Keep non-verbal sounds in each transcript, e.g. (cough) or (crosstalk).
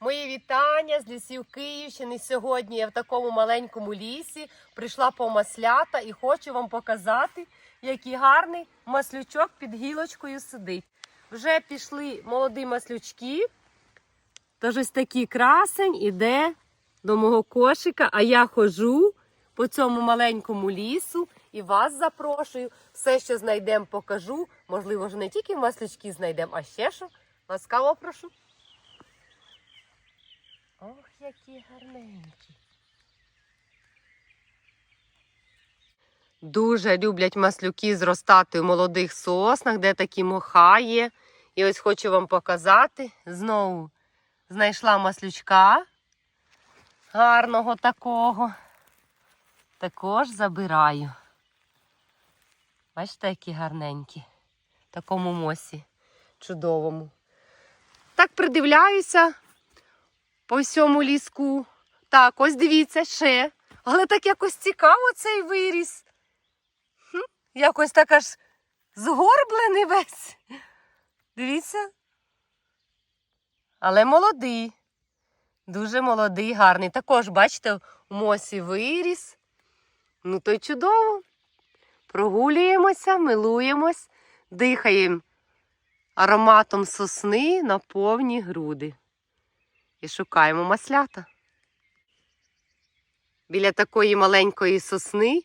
Мої вітання з лісів Київщини. Сьогодні я в такому маленькому лісі прийшла по маслята і хочу вам показати, який гарний маслючок під гілочкою сидить. Вже пішли молоді маслючки. Тож ось такий красень іде до мого кошика, а я ходжу по цьому маленькому лісу і вас запрошую. Все, що знайдемо, покажу. Можливо, ж не тільки маслючки знайдемо, а ще що. Ласкаво прошу. Які гарненькі. Дуже люблять маслюки зростати у молодих соснах, де такі моха є. І ось хочу вам показати. Знову знайшла маслючка гарного такого. Також забираю. Бачите, які гарненькі. В такому мосі чудовому. Так придивляюся по всьому ліску. Так, ось дивіться ще. Але так якось цікаво цей виріс. Хм, якось так аж згорблений весь. Дивіться. Але молодий. Дуже молодий, гарний. Також, бачите, в мосі виріс. Ну, то й чудово. Прогулюємося, милуємось, дихаємо ароматом сосни на повні груди. І шукаємо маслята. Біля такої маленької сосни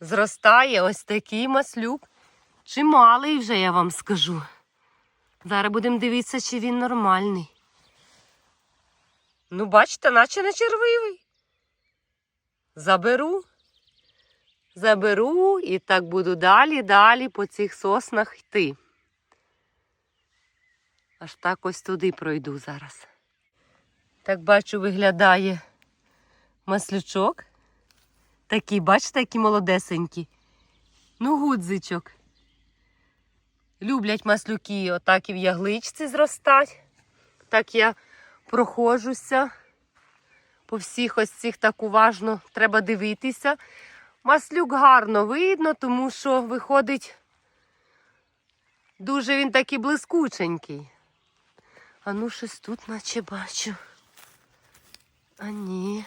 зростає ось такий маслюк. Чималий вже, я вам скажу. Зараз будемо дивитися, чи він нормальний. Ну, бачите, наче не червивий. Заберу. Заберу і так буду далі, далі по цих соснах йти. Аж так ось туди пройду зараз. Так бачу, виглядає маслючок. Такий, бачите, який молодесенький. Ну, гудзичок. Люблять маслюки, отак і в ягличці зростать. Так я проходжуся. По всіх ось цих так уважно треба дивитися. Маслюк гарно видно, тому що виходить дуже він такий блискученький. А ну щось тут наче бачу. А ні.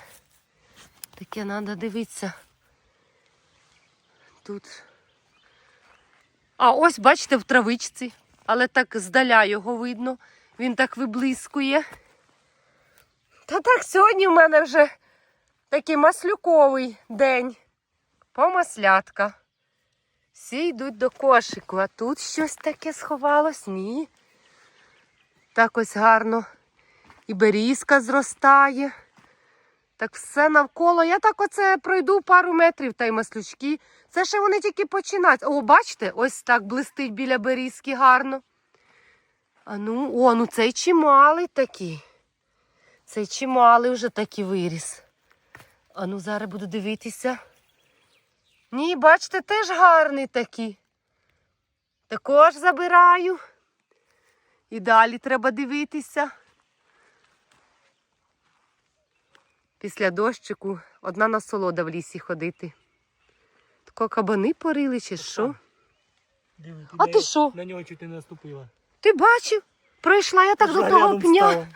Таке треба дивитися. Тут. А ось, бачите, в травичці, але так здаля його видно. Він так виблискує. Та так, сьогодні в мене вже такий маслюковий день. Помаслятка. Всі йдуть до кошику, а тут щось таке сховалось? Ні. Так ось гарно. І берізка зростає. Так все навколо. Я так оце пройду пару метрів та й маслючки. Це ще вони тільки починають. О, бачите, ось так блистить біля берізки гарно. А ну, о, ну цей чималий такий. Цей чималий вже такий виріс. А ну зараз буду дивитися. Ні, бачите, теж гарний такий. Також забираю. І далі треба дивитися. Після дощику одна насолода в лісі ходити. Тако кабани порили чи що? Диви, А на- ти що? На нього чуть не наступила. Ти бачив? Пройшла я так до того рядом пня. стала.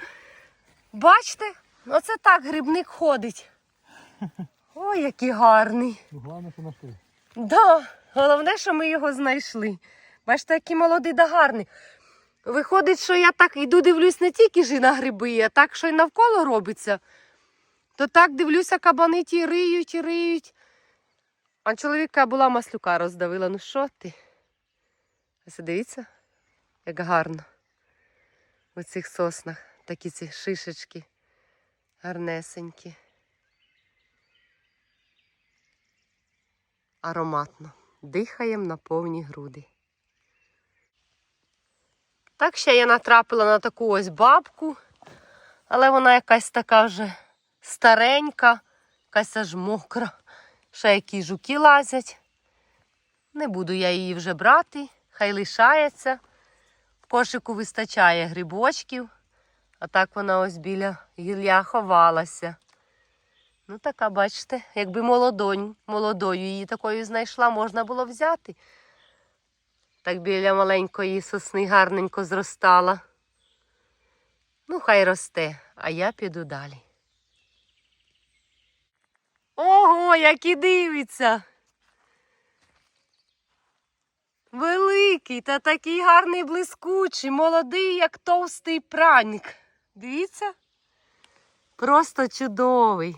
Бачите? Оце так грибник ходить. Ой, який гарний. Ну, Головне, що знайшли. Да, головне, що ми його знайшли. Бачите, який молодий да гарний. Виходить, що я так йду дивлюсь не тільки ж і на гриби, а так, що й навколо робиться. То так дивлюся, кабани ті риють і риють. А чоловіка була маслюка роздавила. Ну що ти? Ось дивіться, як гарно. У цих соснах такі ці шишечки гарнесенькі. ароматно. Дихаємо на повні груди. Так ще я натрапила на таку ось бабку, але вона якась така вже старенька, якась аж мокра. Ще які жуки лазять. Не буду я її вже брати, хай лишається. В кошику вистачає грибочків, а так вона ось біля гілля ховалася. Ну, така, бачите, якби молодонь, молодою її такою знайшла, можна було взяти. Так біля маленької сосни гарненько зростала. Ну, хай росте, а я піду далі. Ого, який дивиться. Великий та такий гарний блискучий, молодий, як товстий праник. Дивіться? Просто чудовий.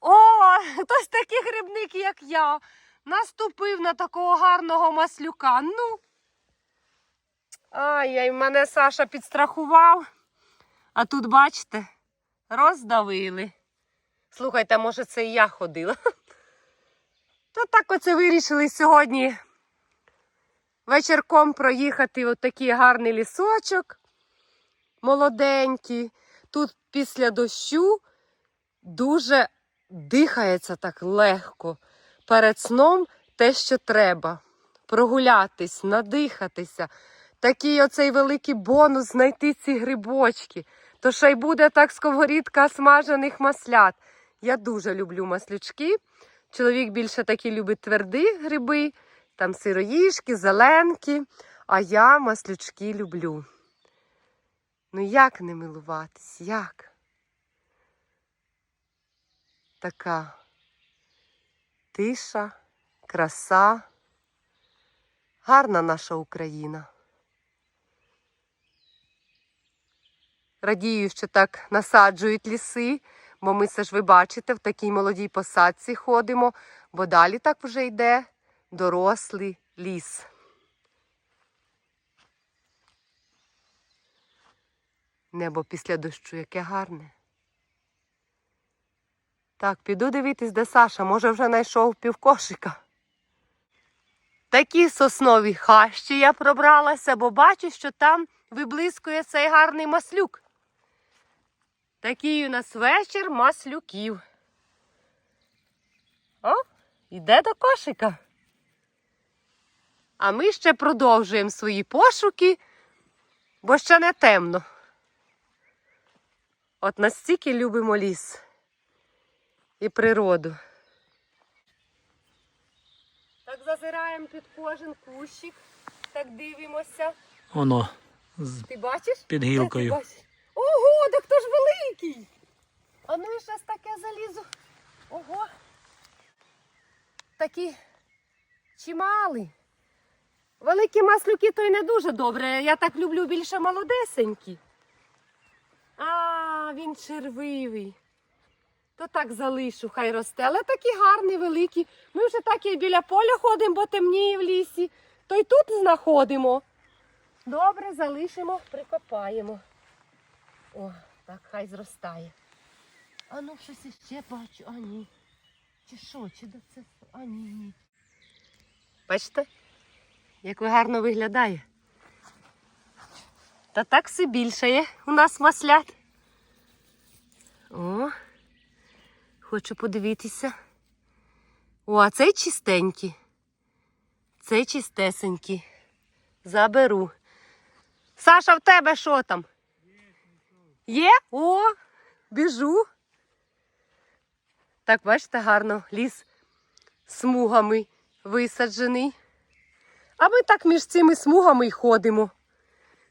О, (laughs) хтось такий грибник, як я, наступив на такого гарного маслюка. Ну. Ай-яй, мене Саша підстрахував. А тут, бачите, роздавили. Слухайте, може, це і я ходила. (laughs) То так оце вирішили сьогодні вечірком проїхати в такий гарний лісочок, молоденький. Тут після дощу дуже дихається так легко. Перед сном те, що треба. Прогулятись, надихатися. Такий оцей великий бонус знайти ці грибочки. То ще й буде так сковорідка смажених маслят. Я дуже люблю маслючки. Чоловік більше такі любить тверді гриби, там сироїшки, зеленки, а я маслючки люблю. Ну як не милуватись? Як? Така тиша, краса, гарна наша Україна. Радію, що так насаджують ліси, бо ми це ж ви бачите, в такій молодій посадці ходимо, бо далі так вже йде дорослий ліс. Небо після дощу яке гарне. Так, піду дивитись, де Саша, може вже знайшов півкошика. Такі соснові хащі я пробралася, бо бачу, що там виблискує цей гарний маслюк. Такий у нас вечір маслюків. О, йде до кошика. А ми ще продовжуємо свої пошуки, бо ще не темно. От настільки любимо ліс і природу. Так зазираємо під кожен кущик, так дивимося. Воно. З... Ти бачиш? Під гілкою. бачиш? Ого, так то ж великий. А ну і щось таке залізу. Ого. Такі чимали. Великі маслюки то й не дуже добре. Я так люблю більше молодесенькі. А, він червивий. То так залишу, хай росте. Але такі гарні, великі. Ми вже так і біля поля ходимо, бо темніє в лісі. То й тут знаходимо. Добре, залишимо, прикопаємо. О, так хай зростає. А ну щось іще бачу, а ні. Чи що, чи де це? А ні, ні. Бачите, як ви гарно виглядає. Та так все більше є у нас маслят. О, хочу подивитися. О, а цей чистенький. Цей чистесенький. Заберу. Саша, в тебе що там? Є? О, біжу. Так, бачите, гарно ліс смугами висаджений. А ми так між цими смугами й ходимо.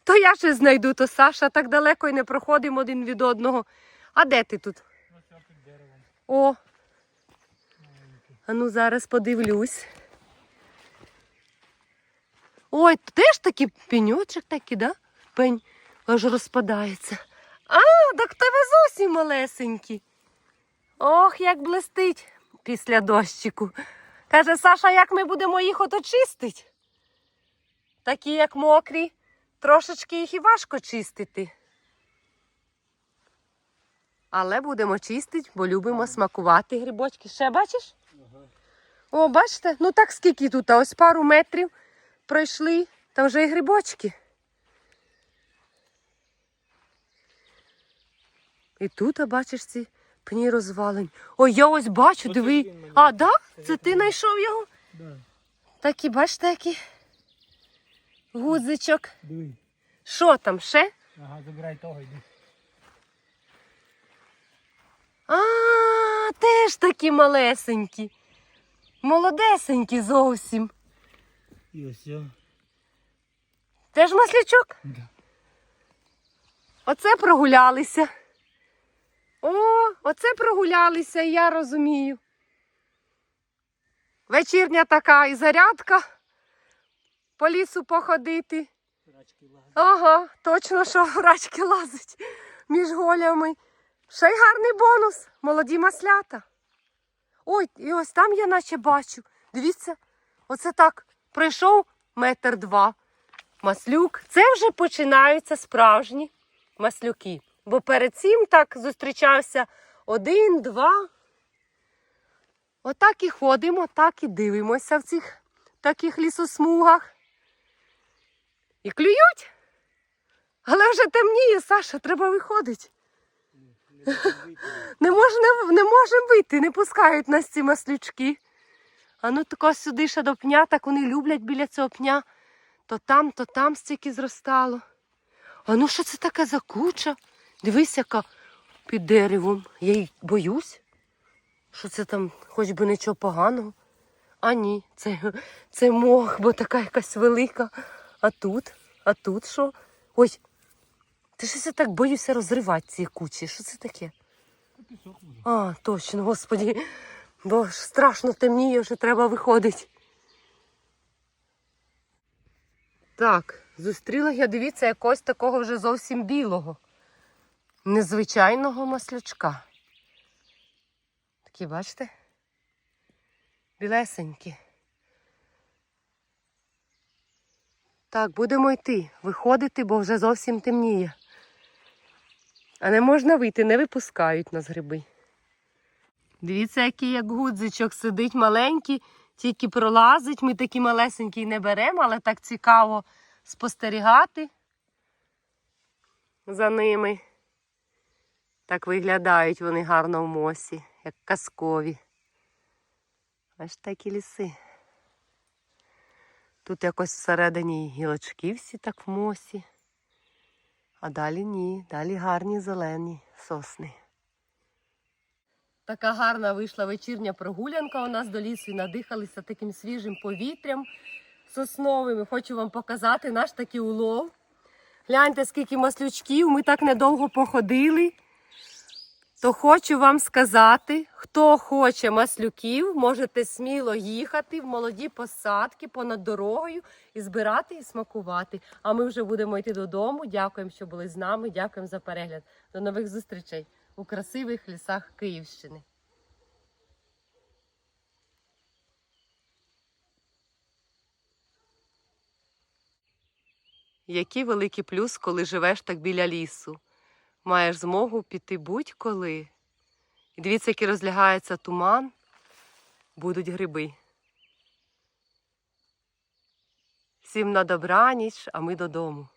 То я ще знайду, то Саша так далеко й не проходимо один від одного. А де ти тут? О. А ну зараз подивлюсь. Ой, теж такий пеньочок такий, да? Пень аж розпадається. А, так тебе зовсім малесенький. Ох, як блистить після дощику. Каже, Саша, як ми будемо їх ото чистити? Такі, як мокрі, трошечки їх і важко чистити. Але будемо чистити, бо любимо смакувати грибочки. Ще бачиш? О, бачите? Ну так скільки тут? А Ось пару метрів пройшли, там вже і грибочки. І тут, а бачиш, ці пні розвалень. Ой, я ось бачу, диви. А, да? Це ти знайшов його? Да. Такі, бачите, який гудзичок. Диви. Що там ще? Ага, забирай того йди. А, теж такі малесенькі. Молодесенькі зовсім. І ось. о. Теж маслячок? Да. Оце прогулялися. О, оце прогулялися, я розумію. Вечірня така і зарядка. По лісу походити. Ага, точно, що рачки лазить між голями. Ще й гарний бонус. Молоді маслята. Ой, і ось там я наче бачу. Дивіться, оце так пройшов метр два. Маслюк. Це вже починаються справжні маслюки. Бо перед цим так зустрічався один, два. Отак і ходимо, так і дивимося в цих таких лісосмугах. І клюють. Але вже темніє, Саша, треба виходити. Не можна, (laughs) не можемо вийти, не пускають нас ці маслючки. А ну тако сюди ще до пня, так вони люблять біля цього пня. То там, то там стільки зростало. А ну що це таке за куча? Дивись, яка під деревом. Я й боюсь. Що це там, хоч би нічого поганого. А ні, це, це мох, бо така якась велика. А тут, а тут що? Ой, ти щось я так боюся розривати ці кучі. Що це таке? А, точно, господі. Бо ж страшно темніє, вже треба виходити. Так, зустріла я, дивіться, якогось такого вже зовсім білого. Незвичайного маслячка. Такі, бачите? Білесенькі. Так, будемо йти, виходити, бо вже зовсім темніє. А не можна вийти, не випускають нас гриби. Дивіться, який як гудзичок сидить маленький, тільки пролазить. Ми такі малесенькі не беремо, але так цікаво спостерігати за ними. Так виглядають вони гарно в мосі, як казкові. Аж такі ліси. Тут якось всередині гілочки всі так в мосі. А далі ні, далі гарні зелені сосни. Така гарна вийшла вечірня прогулянка у нас до лісу і надихалися таким свіжим повітрям сосновим. Хочу вам показати наш такий улов. Гляньте, скільки маслючків, ми так недовго походили. То хочу вам сказати, хто хоче маслюків, можете сміло їхати в молоді посадки понад дорогою і збирати і смакувати. А ми вже будемо йти додому. Дякуємо, що були з нами. Дякуємо за перегляд. До нових зустрічей у красивих лісах Київщини. Який великий плюс, коли живеш так біля лісу. Маєш змогу піти будь-коли. І дивіться, який розлягається туман, будуть гриби. Всім на добраніч, а ми додому.